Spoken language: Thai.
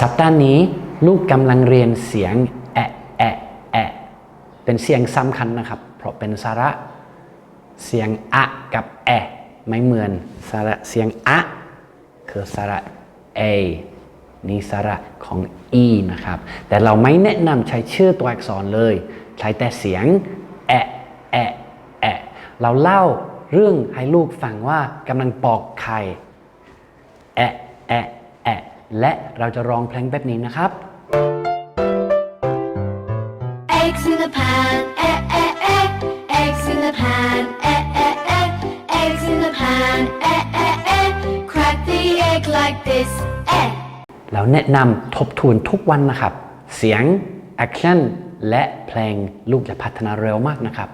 สัปดาห์นี้ลูกกำลังเรียนเสียงแอะแอะแอะเป็นเสียงสำคัญนะครับ เพราะเป็นสระเสียงอะกับแอะไม่เหมือนสระเสียงอะคือสระ A นี่สระของ E นะครับ แต่เราไม่แนะนำใช้ชื่อตัวอักษรเลย ใช้แต่เสียงแอะแอะแอะเราเล่าเรื่องให้ลูกฟังว่ากำลังปอกไข่แอะแอะ แอะและเราจะร้องเพลงแบบนี้นะครับ Eggs in the pan, eh, eh, eh. Eggs in the pan, eh, eh, eh. Eggs in the pan, eh, eh, eh. Crack the egg like this, eh. แล้วแนะนำทบทวนทุกวันนะครับ เสียงแอคชั่นและเพลงลูกจะพัฒนาเร็วมากนะครับ